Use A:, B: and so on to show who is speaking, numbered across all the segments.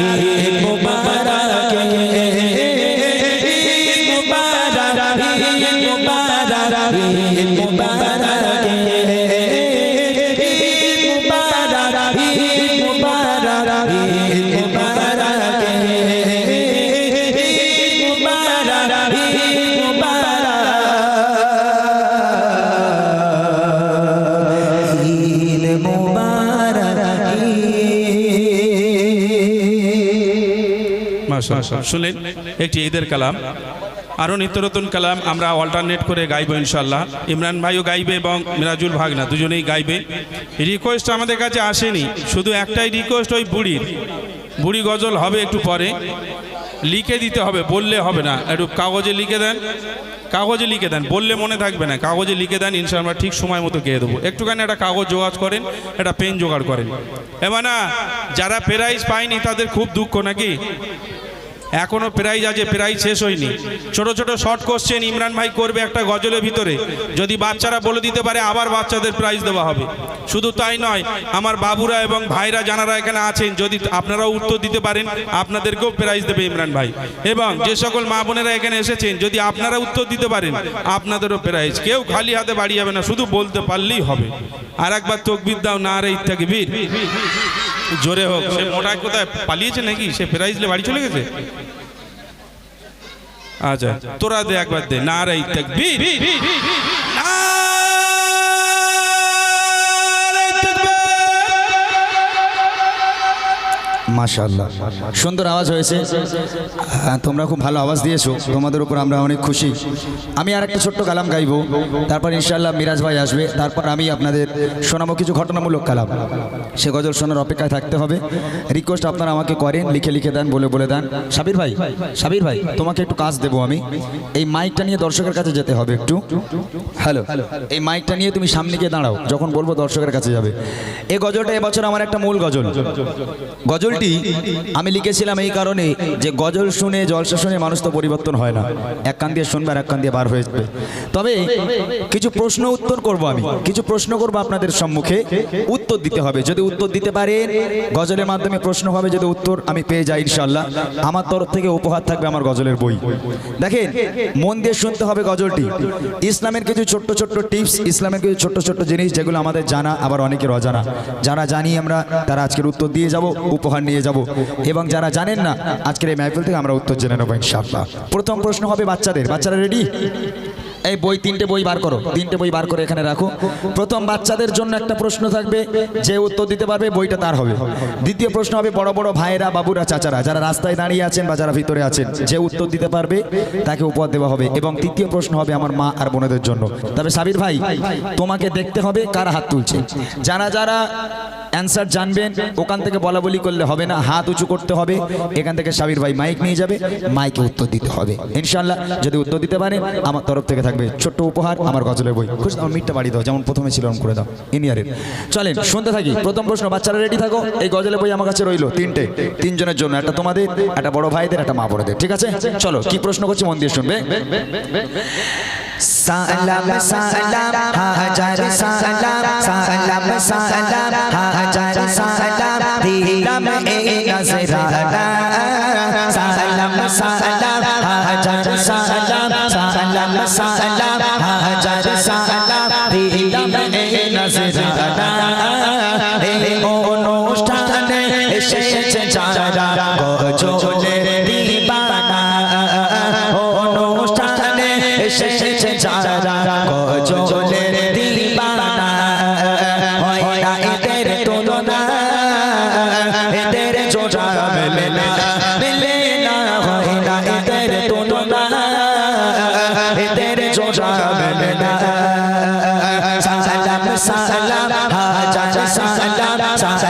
A: Yeah. শুনলেন একটি ঈদের কালাম। আরও নিত্য নতুন কালাম আমরা অল্টারনেট করে গাইবো ইনশাল্লাহ ইমরান ভাইও গাইবে এবং মিরাজুল ভাগনা দুজনেই গাইবে। রিকোয়েস্ট আমাদের কাছে আসেনি, শুধু একটাই রিকোয়েস্ট ওই বুড়ির। বুড়ি গজল হবে একটু পরে। লিখে দিতে হবে, বললে হবে না। একটু কাগজে লিখে দেন। কাগজে লিখে দেন, বললে মনে থাকবে না। কাগজে লিখে দেন ইনশাল্লাহ আমরা ঠিক সময় মতো গিয়ে দেবো। একটুখানি একটা কাগজ জোগাড় করেন, একটা পেন জোগাড় করেন। এবার না, যারা প্রাইজ পায়নি তাদের খুব দুঃখ নাকি? এখনও প্রাইজ আছে, প্রাইজ শেষ হয়নি। ছোট ছোট শর্ট কোশ্চেন ইমরান ভাই করবে একটা গজলের ভিতরে। যদি বাচ্চারা বলে দিতে পারে, আবার বাচ্চাদের প্রাইজ দেওয়া হবে। শুধু তাই নয়, আমার বাবুরা এবং ভাইরা জানারা এখানে আছেন, যদি আপনারাও উত্তর দিতে পারেন, আপনাদেরকেও প্রাইজ দেবে ইমরান ভাই। এবং যে সকল মা বোনেরা এখানে এসেছেন, যদি আপনারা উত্তর দিতে পারেন, আপনাদেরও প্রাইজ কেউ খালি হাতে বাড়ি যাবে না, শুধু বলতে পারলেই হবে। আর একবার তকবির দাও, না রে বীর জোরে হোক। সে মোটা কোথায়? পালিয়েছে নাকি? সে ফেরাই দিলে বাড়ি চলে গেছে? আচ্ছা তোরা দে একবার দে। না রে তাকবীর।
B: মাশাআল্লাহ। সুন্দর আওয়াজ হয়েছে। হ্যাঁ, তোমরা খুব ভালো আওয়াজ দিয়েছ। তোমাদের উপর আমরা অনেক খুশি। আমি আর একটা ছোট্ট কালাম গাইবো। তারপর ইনশাআল্লাহ মিরাজ ভাই আসবে। তারপর আমি আপনাদের শোনাবো কিছু ঘটনামূলক কালাম। সে গজল শোনার অপেক্ষায় থাকতে হবে। রিকোয়েস্ট আপনারা আমাকে করেন লিখে লিখে দেন বলে বলে দেন। সাবির ভাই সাবির ভাই তোমাকে একটু কাজ দেবো আমি। এই মাইকটা নিয়ে দর্শকের কাছে যেতে হবে একটু। হ্যালো এই মাইকটা নিয়ে তুমি সামনে গিয়ে দাঁড়াও। যখন বলব দর্শকের কাছে যাবে। এই গজলটা এবছর আমার একটা মূল গজল। গজল গজলটি আমি লিখেছিলাম এই কারণে যে গজল শুনে জলসা শুনে মানুষ তো পরিবর্তন হয় না। এক কান দিয়ে শুনবে আর এক কান দিয়ে বার হয়ে যাবে। তবে কিছু প্রশ্ন উত্তর করব আমি। কিছু প্রশ্ন করব আপনাদের সম্মুখে। উত্তর দিতে হবে। যদি উত্তর দিতে পারেন, গজলের মাধ্যমে প্রশ্ন হবে, যদি উত্তর আমি পেয়ে যাই ইনশাল্লাহ আমার তরফ থেকে উপহার থাকবে আমার গজলের বই। দেখেন, মন দিয়ে শুনতে হবে গজলটি। ইসলামের কিছু ছোট্ট ছোট্ট টিপস, ইসলামের কিছু ছোট্ট ছোট্ট জিনিস যেগুলো আমাদের জানা, আবার অনেকের অজানা। যারা জানি আমরা, তারা আজকের উত্তর দিয়ে যাব। উপহার নিয়ে যাব। এবং যারা জানেন না, আজকের এই মাহফিল থেকে আমরা উত্তর জেনে নেব ইনশাআল্লাহ। প্রথম প্রশ্ন হবে বাচ্চাদের। বাচ্চারা রেডি এই বই, তিনটে বই বার করো। তিনটে বই বার করে এখানে রাখো। প্রথম, বাচ্চাদের জন্য একটা প্রশ্ন থাকবে, যে উত্তর দিতে পারবে, বইটা তার হবে। দ্বিতীয় প্রশ্ন হবে, বড় বড় ভাইয়েরা, বাবুরা, চাচারা, যারা রাস্তায় দাঁড়িয়ে আছেন বা যারা ভিতরে আছেন, যে উত্তর দিতে পারবে, তাকে উপহার দেওয়া হবে। এবং তৃতীয় প্রশ্ন হবে, আমার মা আর বোনেদের জন্য। তবে সাবির ভাই, তোমাকে দেখতে হবে কারা হাত তুলছে। যারা যারা অ্যান্সার জানবেন। ওখান থেকে বলা বলি করলে হবে না। হাত উঁচু করতে হবে। এখান থেকে সাবির ভাই মাইক নিয়ে যাবে। মাইকে উত্তর দিতে হবে। ইনশাল্লাহ যদি উত্তর দিতে পারেন আমার তরফ থেকে থাকবে ছোট্ট উপহার, আমার গজলের বই। খুশ আমার মিটটা বাড়ি দাও, যেমন প্রথমে ছিল করে দাও। ইনিয়ারের চলেন, শুনতে থাকি। প্রথম প্রশ্ন, বাচ্চারা রেডি থাকো? এই গজলের বই আমার কাছে রইল, তিনটে। তিনজনের জন্য, একটা তোমাদের, একটা বড় ভাইদের, একটা মা বড়দের ঠিক আছে? চলো, কি প্রশ্ন করছি, মন দিয়ে শুনবে?
C: সালাম সালাম হাজার সালাম সালাম সালাম হাজার সালাম দিলাম এই নজরানা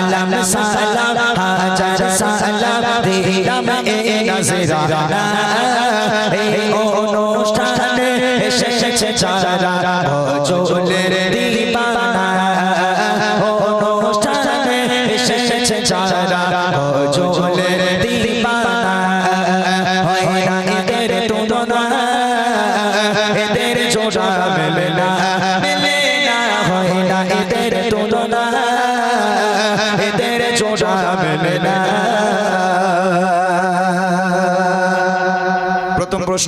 C: সালাম সালাম হাজার সালাম দিলাম এ নজরানা। এই অনুষ্ঠানে এসেছে যারা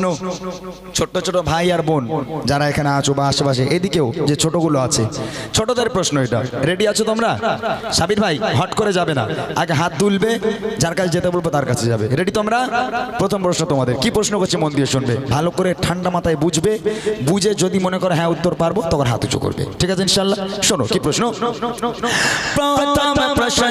B: প্রশ্ন ছোট্ট ছোট ভাই আর বোন যারা এখানে আছো বা আশেপাশে, এদিকেও যে ছোটগুলো আছে। ছোটদের প্রশ্ন এটা। রেডি আছো তোমরা? সাবির ভাই, হট করে যাবে না। আগে হাত তুলবে যার কাছে যেতে বলব তার কাছে যাবে। রেডি তোমরা? প্রথম প্রশ্ন তোমাদের। কি প্রশ্ন করছে মন দিয়ে শুনবে? ভালো করে ঠান্ডা মাথায় বুঝবে, বুঝে যদি মনে করো হ্যাঁ উত্তর পারব, তখন হাত উঁচু করবে। ঠিক আছে ইনশাল্লাহ শোনো, কি প্রশ্ন?
C: প্রশ্ন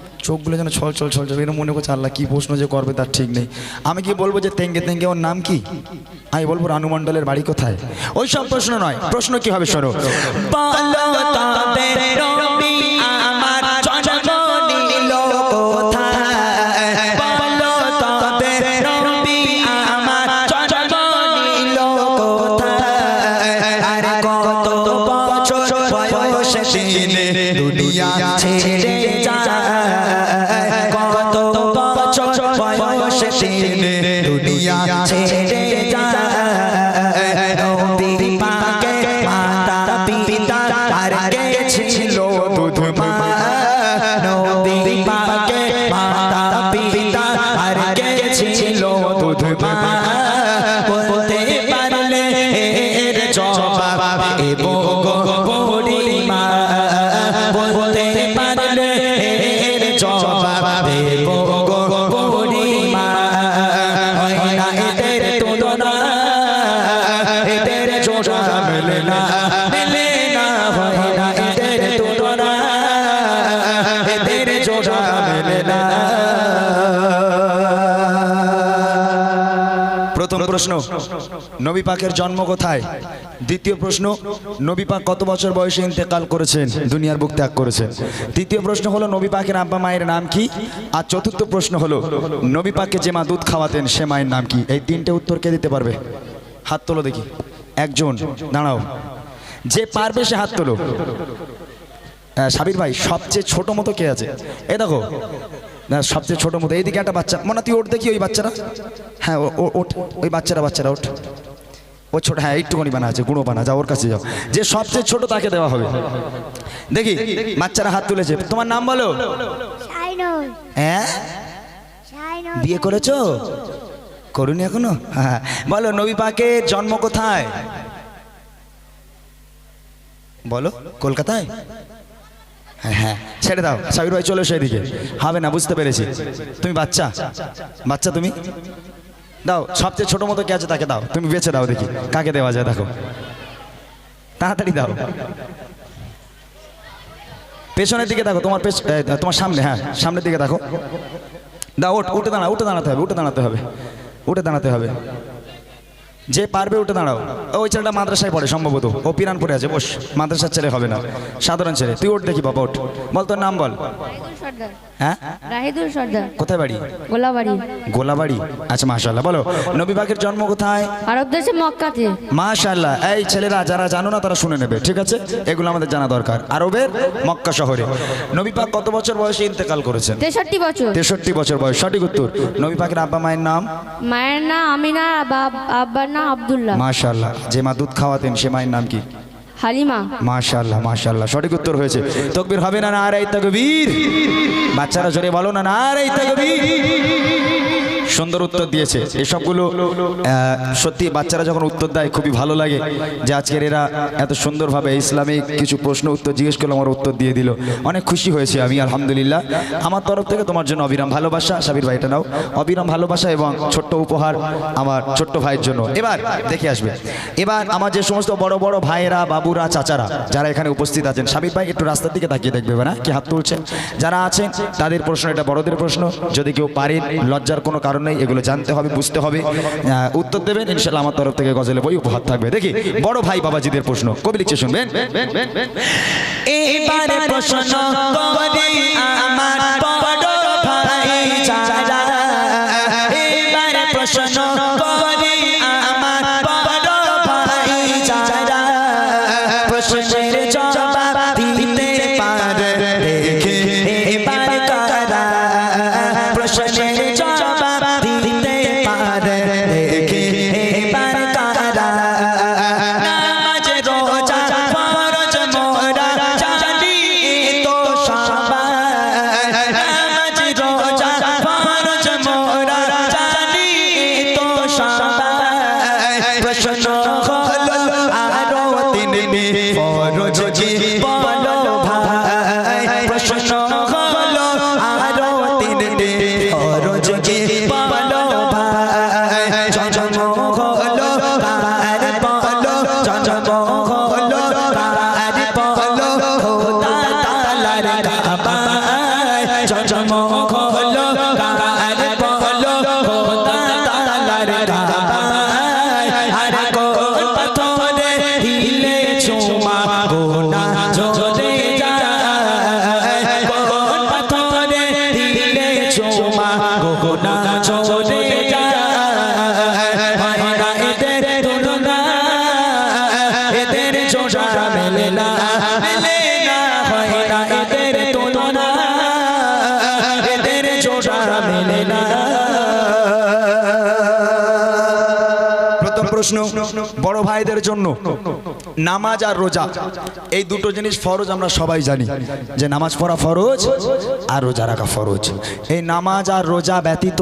B: চোখগুলো যেন ছল ছল ছল ছল মনে করছে, আল্লাহ কি প্রশ্ন যে করবে তার ঠিক নেই। আমি কি বলব যে তেঙ্গে তেঙ্গে, ওর নাম কি? আমি বলব রানু মণ্ডলের বাড়ি কোথায়? ওই সব প্রশ্ন নয়। প্রশ্ন কি হবে, শোনো? প্রথম প্রশ্ন নবী পাকের জন্ম কোথায়? দ্বিতীয় প্রশ্ন, নবী পাক কত বছর বয়সে ইন্তেকাল করেছেন? দুনিয়ার বুক ত্যাগ করেছেন। তৃতীয় প্রশ্ন হলো, নবী পাকের আব্বা মায়ের নাম কি? আর চতুর্থ প্রশ্ন হলো, নবী পাককে যে মা দুধ খাওয়াতেন, সে মায়ের নাম কি? এই তিনটে উত্তর কে দিতে পারবে? হাত তোলো দেখি। একজন, দাঁড়াও। যে পারবে সে হাত তোলো। সাবির ভাই, সবচেয়ে ছোট মতো কে আছে? এ দেখো। না, সবচেয়ে ছোট মতো। এইদিকে একটা বাচ্চা। মনে তুই ওঠ দেখি ওই বাচ্চারা হ্যাঁ ওঠ। ওই বাচ্চারা বাচ্চারা ওঠ। ও ছোট হ্যাঁ একটুখানি বানা আছে গুঁড়ো বানা যাও ওর কাছে যাও। যে সবচেয়ে ছোট তাকে দেওয়া হবে। দেখি বাচ্চারা হাত তুলেছে। তোমার নাম বলো? হ্যাঁ? বিয়ে করেছ? করুনি এখনও? হ্যাঁ। বলো নবী পাকের জন্ম কোথায়? বলো কলকাতায়? হ্যাঁ হ্যাঁ ছেড়ে দাও। সাবির ভাই চলো সেদিকে হবে না বুঝতে পেরেছি। তুমি বাচ্চা? বাচ্চা তুমি? দাও, সবচেয়ে ছোট মতো কে আছে তাকে দাও। তুমি বেছে দাও দেখি, কাকে দেওয়া যায়, দেখো। তাড়াতাড়ি দাও। পেছনের দিকে দেখো, তোমার তোমার সামনে হ্যাঁ সামনের দিকে দেখো। দাও, ওঠ, উঠে দাঁড়া উঠে দাঁড়াতে হবে, উঠে দাঁড়াতে হবে, উঠে দাঁড়াতে হবে। যে পারবে উঠে দাঁড়াও। ওই ছেলেটা মাদ্রাসায় পড়ে, সম্ভবত। ও পিরানপুরে আছে, বস, মাদ্রাসার ছেলে হবে না, সাধারণ ছেলে। তুই ওঠ দেখি, বাবা, ওঠ। বল তোর নাম বল। হ্যাঁ?
D: রাহিদুল সর্দার।
B: কোথায় বাড়ি?
D: গোলাবাড়ি।
B: গোলাবাড়ি? আচ্ছা মাশাল্লাহ বলো নবী পাকের জন্ম কোথায়?
D: আরব দেশে মক্কাতে।
B: মাশাল্লাহ এই ছেলেরা যারা জানো না তারা শুনে নেবে ঠিক আছে? এগুলো আমাদের জানা দরকার। আরবের মক্কা শহরে। নবী পাক কত বছর বয়সে ইন্তেকাল করেছেন?
D: তেষট্টি বছর।
B: তেষট্টি বছর বয়স সঠিক উত্তর। নবী পাকের আব্বা মায়ের নাম?
D: মায়ের নাম আমিনা বাব- আব্বার নাম আব্দুল্লাহ।
B: মাশাল্লাহ যে মা দুধ খাওয়াতেন সে মায়ের নাম কি?
D: হালিমা।
B: মাশাল্লাহ মাশাল্লাহ সঠিক উত্তর হয়েছে। তকবীর হবে না না রে তকবীর? বাচ্চারা জোরে বলো না না রে তকবীর? সুন্দর উত্তর দিয়েছে। এসবগুলো সত্যি বাচ্চারা যখন উত্তর দেয়, খুবই ভালো লাগে যে আজকের এরা এত সুন্দরভাবে ইসলামিক কিছু প্রশ্ন, উত্তর জিজ্ঞেস করল, আমার উত্তর দিয়ে দিল। অনেক খুশি হয়েছে আমি, আলহামদুলিল্লাহ। আমার তরফ থেকে তোমার জন্য অবিরাম ভালোবাসা। সাবির ভাইটা নাও। অবিরাম ভালোবাসা এবং ছোট্ট উপহার আমার ছোট্ট ভাইয়ের জন্য। এবার দেখে আসবে। এবার আমার যে সমস্ত বড় বড় ভাইয়েরা, বাবুরা, চাচারা, যারা এখানে উপস্থিত আছেন, সাবির ভাই, একটু রাস্তার দিকে তাকিয়ে দেখবে না? কি হাত তুলছেন? যারা আছেন, তাদের প্রশ্ন, এটা বড়দের প্রশ্ন। যদি কেউ পারেন, লজ্জার কোনো কারণ নেই, এগুলো জানতে হবে, বুঝতে হবে। উত্তর দেবেন ইনশাল্লাহ আমার তরফ থেকে গজলে বই উপহার থাকবে। দেখি, বড় ভাই বাবাজিদের প্রশ্ন, কবি লিখছে, শুনবেন?
C: এবারে প্রশ্ন আমার প্রশ্ন, বড়
B: ভাইদের জন্য নামাজ আর রোজা। এই দুটো জিনিস ফরজ আমরা সবাই জানি। যে নামাজ পড়া ফরজ আর রোজা রাখা ফরজ। এই নামাজ আর রোজা ব্যতীত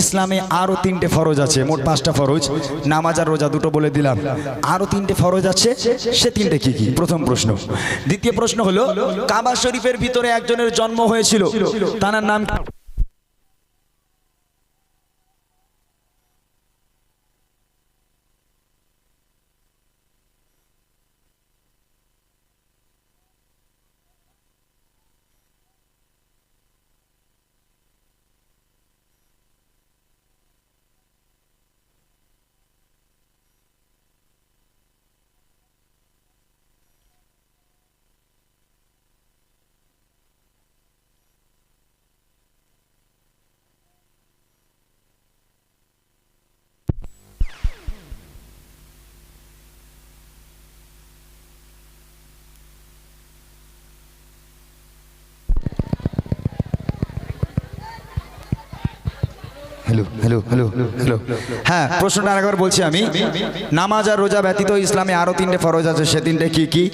B: ইসলামে আরও তিনটে ফরজ আছে, মোট পাঁচটা ফরজ। নামাজ আর রোজা দুটো বলে দিলাম। আরও তিনটে ফরজ আছে, সে তিনটে কি কি? প্রথম প্রশ্ন। দ্বিতীয় প্রশ্ন হলো, কাবা শরীফের ভিতরে একজনের জন্ম হয়েছিল। তার নাম হ্যালো হ্যালো হ্যালো হ্যালো হ্যাঁ প্রশ্নটা আরেকবার বলছি আমি। নামাজ আর রোজা ব্যতীত ইসলামে আরও তিনটে ফরজ আছে, সে তিনটে কি কি?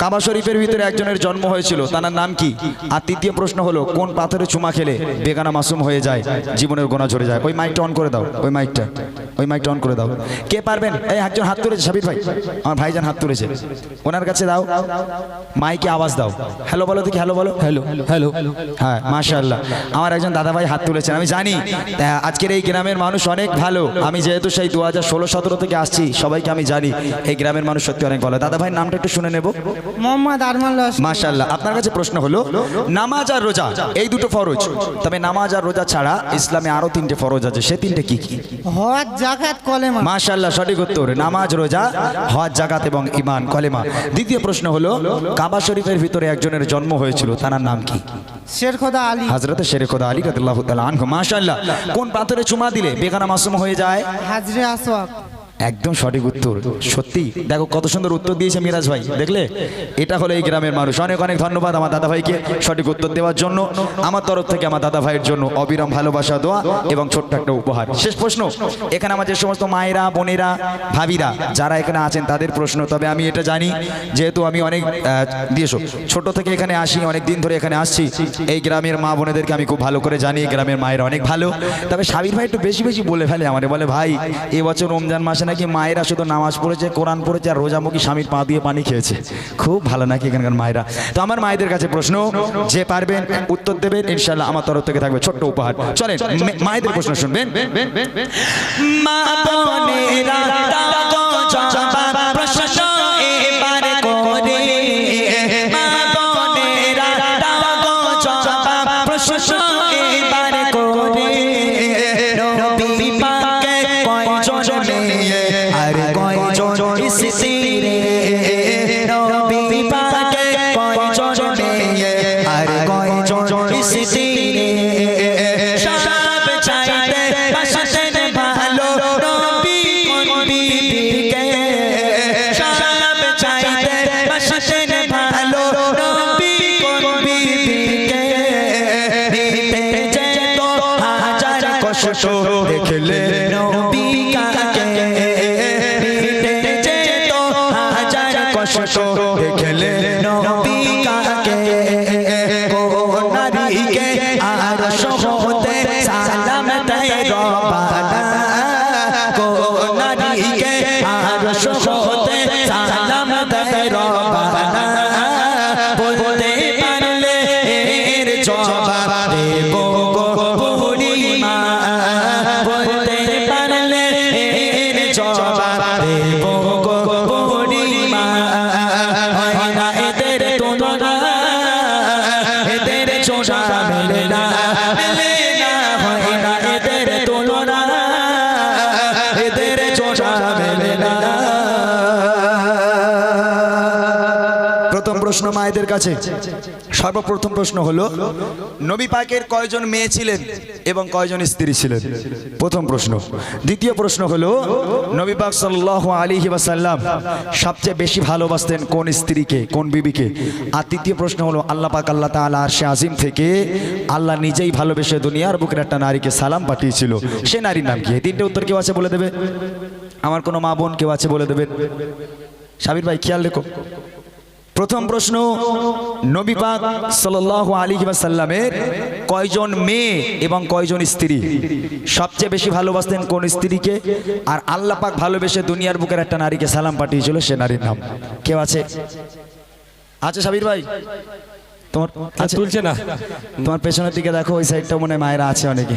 B: কাবা শরীফের ভিতরে একজনের জন্ম হয়েছিল, তার নাম কি? আর তৃতীয় প্রশ্ন হলো, কোন পাথরে চুমা খেলে বেগানা মাসুম হয়ে যায়? জীবনের গোনা ঝরে যায়। ওই মাইকটা অন করে দাও, ওই মাইকটা ওই মাইকটা অন করে দাও। কে পারবেন? এই একজন হাত তুলেছে সাবির ভাই। আমার ভাইজান হাত তুলেছে। ওনার কাছে দাও। মাইকে আওয়াজ দাও। হ্যালো বলো দেখি হ্যালো বলো। হ্যালো হ্যালো হ্যাঁ মাশাআল্লাহ। আমার একজন দাদা ভাই হাত তুলেছেন আমি জানি। আজকের এই গ্রামের মানুষ অনেক ভালো। আমি যেহেতু সেই দু হাজার ষোলো সতেরো থেকে আসছি সবাইকে আমি জানি। এই গ্রামের মানুষ সত্যি অনেক ভালো। দাদা ভাই নামটা একটু শুনে নেব।
E: মোহাম্মদ আরমান
B: মাশাল্লাহ আপনার কাছে প্রশ্ন হলো নামাজ আর রোজা এই দুটো ফরজ। তবে নামাজ আর রোজা ছাড়া ইসলামে আরও তিনটে ফরজ আছে। সে তিনটে কি কি?
E: হজ জাকাত কলেমা।
B: মাশাল্লাহ সঠিক উত্তর। নামাজ রোজা হজ জাকাত এবং ইমান কলেমা। দ্বিতীয় প্রশ্ন হলো কাবা শরীফের ভিতরে একজনের জন্ম হয়েছিল তার নাম কি?
E: আলী।
B: হজরত শেরে খোদা আলী রাদিয়াল্লাহু তাআলা আনহু। মাশাআল্লাহ কোন পাথরে চুমা দিলে বেগানা মাসুম হয়ে যায়?
E: হাজরে আসওয়াক।
B: একদম সঠিক উত্তর। সত্যি? দেখো কত সুন্দর উত্তর দিয়েছে মিরাজ ভাই। দেখলে? এটা হলো এই গ্রামের মানুষ। অনেক অনেক ধন্যবাদ আমার দাদা ভাইকে সঠিক উত্তর দেওয়ার জন্য। আমার তরফ থেকে আমার দাদা ভাইয়ের জন্য অবিরাম ভালোবাসা, দোয়া এবং ছোট্ট একটা উপহার। শেষ প্রশ্ন। এখানে আমার যে সমস্ত মায়েরা, বোনেরা, ভাবিরা যারা এখানে আছেন, তাদের প্রশ্ন। তবে আমি এটা জানি, যেহেতু আমি অনেক দিয়েছ। ছোট থেকে এখানে আসি, অনেক দিন ধরে এখানে আসছি। এই গ্রামের মা বোনেদেরকে আমি খুব ভালো করে জানি, এই গ্রামের মায়েরা অনেক ভালো। তবে সাবির ভাই একটু বেশি বেশি বলে ফেলে আমাদের বলে, ভাই, এবছর রমজান মাসে নাকি মায়েরা শুধু নামাজ পড়েছে, কোরআন পড়েছে আর রোজামুখী স্বামীর পা দিয়ে পানি খেয়েছে? খুব ভালো নাকি এখানকার মায়েরা? তো আমার মায়েদের কাছে প্রশ্ন, যে পারবেন উত্তর দেবেন ইনশাল্লাহ আমার তরফ থেকে থাকবে ছোট্ট উপহার। চলেন মায়েদের প্রশ্ন শুনবেন।
C: মা কষ্ট দেখলে
B: মায়েদের কাছে। সর্বপ্রথম প্রশ্ন হলো, নবী পাকের কয়জন মেয়ে ছিলেন এবং কয়জন স্ত্রী ছিলেন? প্রথম প্রশ্ন। দ্বিতীয় প্রশ্ন হলো, নবী পাক সাল্লাল্লাহু আলাইহি ওয়াসাল্লাম সবচেয়ে বেশি ভালোবাসতেন কোন স্ত্রীকে, কোন বিবিকে? আর তৃতীয় প্রশ্ন হলো, আল্লাহ পাক, আল্লাহ তাআলা আরশে আজিম থেকে আল্লাহ নিজেই ভালোবেসে দুনিয়ার বুকের একটা নারীকে সালাম পাঠিয়েছিল। সে নারীর নাম কি? তিনটে উত্তর কেউ আছে বলে দেবে? আমার কোনো মা বোন কেউ আছে বলে দেবেন সাবির ভাই, খেয়াল রেখো। প্রথম প্রশ্ন নবী পাক সাল্লাল্লাহু আলাইহি ওয়াসাল্লামের কয়জন মেয়ে এবং কয়জন স্ত্রী? সবচেয়ে বেশি ভালোবাসতেন কোন স্ত্রীকে? আর আল্লাহ পাক ভালোবেসে দুনিয়ার বুকের একটা নারীকে সালাম পাঠিয়েছিল সে নারীর নাম। কেউ আছে? আছে সাবির ভাই? তোমার
F: তুলছে না।
B: তোমার পেছনের দিকে দেখো ওই সাইডটা মনে হয় মায়েরা আছে অনেকে।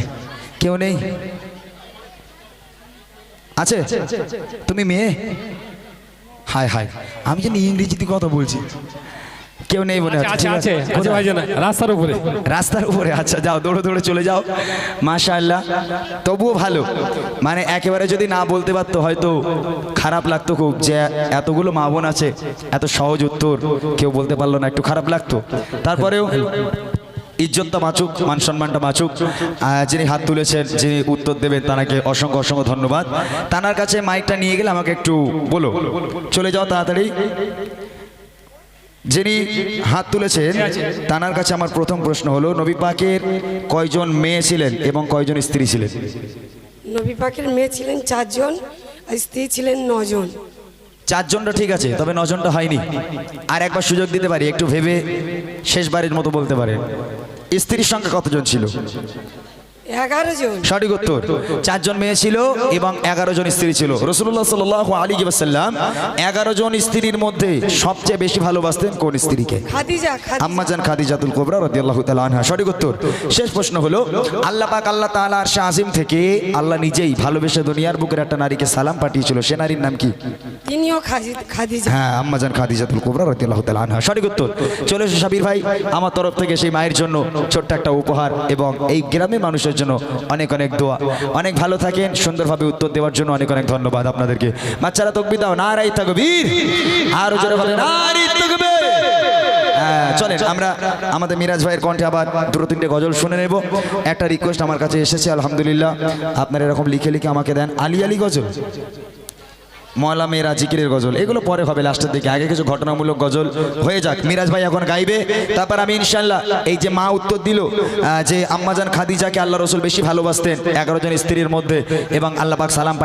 B: কেউ নেই? আছে? তুমি মেয়ে? হায় হায়। আমি জানি ইংরেজিতে কথা বলছি। কেউ নেই
F: আছে আছে আছে
B: কোথায়?
F: ভাইজান রাস্তার উপরে।
B: রাস্তার উপরে আচ্ছা যাও দৌড়ে দৌড়ে চলে যাও। মাশাআল্লাহ। তবুও ভালো। মানে একেবারে যদি না বলতে পারতো হয়তো খারাপ লাগতো খুব যে এতগুলো মা বোন আছে এত সহজ উত্তর কেউ বলতে পারল না একটু খারাপ লাগতো। তারপরেও ইজ্জতটা বাঁচুক মান সম্মানটা বাঁচুক যিনি হাত তুলেছেন যিনি উত্তর দেবেন তানাকে অসংখ্য অসংখ্য ধন্যবাদ। তানার কাছে মাইকটা নিয়ে গেলে আমাকে একটু বলো। চলে যাও তাড়াতাড়ি। যিনি হাত তুলেছেন তানার কাছে আমার প্রথম প্রশ্ন হলো নবী পাকের কয়জন মেয়ে ছিলেন এবং কয়জন স্ত্রী ছিলেন?
G: নবী পাকের মেয়ে ছিলেন চারজন আর স্ত্রী ছিলেন নজন।
B: চারজনটা ঠিক আছে তবে নজনটা হয়নি। আর একবার সুযোগ দিতে পারি একটু ভেবে শেষবারের মতো বলতে পারেন। স্ত্রীর সংখ্যা কতজন ছিল?
G: এগারো জন।
B: সঠিক উত্তর। চারজন মেয়ে ছিল এবং এগারো জন স্ত্রী ছিল। রসুল্লাহ সাল আলী সাল্লাম এগারো জন স্ত্রীর মধ্যে সবচেয়ে বেশি ভালোবাসতেন কোন স্ত্রীকে? আম্মাজান খাদিজাতুল কোবরা রাদিয়াল্লাহু তাআলা সঠিক উত্তর। শেষ প্রশ্ন হলো আল্লাহ পাক আল্লাহ তাআলা আরশে আজিম থেকে আল্লাহ নিজেই ভালোবেসে দুনিয়ার বুকের একটা নারীকে সালাম পাঠিয়েছিল। সে নারীর নাম কি?
G: তিনিও খাদিজা।
B: হ্যাঁ আম্মাজান খাদিজাতুল কোবরা রাদিয়াল্লাহু তাআলা আনহা। সঠিক উত্তর। চলে এসো সাবির ভাই আমার তরফ থেকে সেই মায়ের জন্য ছোট্ট একটা উপহার এবং এই গ্রামের মানুষের জন্য অনেক অনেক দোয়া। অনেক ভালো থাকেন সুন্দরভাবে উত্তর দেওয়ার জন্য অনেক অনেক ধন্যবাদ আপনাদেরকে। বাচ্চারা তকবি দাও নারাই তাকবীর। আরও জোরে বলে নারী তাকবীর। হ্যাঁ, চলেন আমরা আমাদের মিরাজ ভাইয়ের কণ্ঠে আবার দুটো তিনটে গজল শুনে নেব। একটা রিকোয়েস্ট আমার কাছে এসেছে আলহামদুলিল্লাহ। আপনারা এরকম লিখে লিখে আমাকে দেন। আলি আলি গজল। ময়লা মেয়েরা জিকিরের গজল। এগুলো পরে হবে লাস্টের দিকে। আগে কিছু ঘটনামূলক গজল হয়ে যাক। মিরাজ ভাই এখন গাইবে। তারপর আমি ইনশাল্লাহ এই যে মা উত্তর দিল যে আম্মাজান খাদিজাকে আল্লাহ রসুল বেশি ভালোবাসতেন, এগারো জন স্ত্রীর মধ্যে এবং আল্লাহ পাক সালাম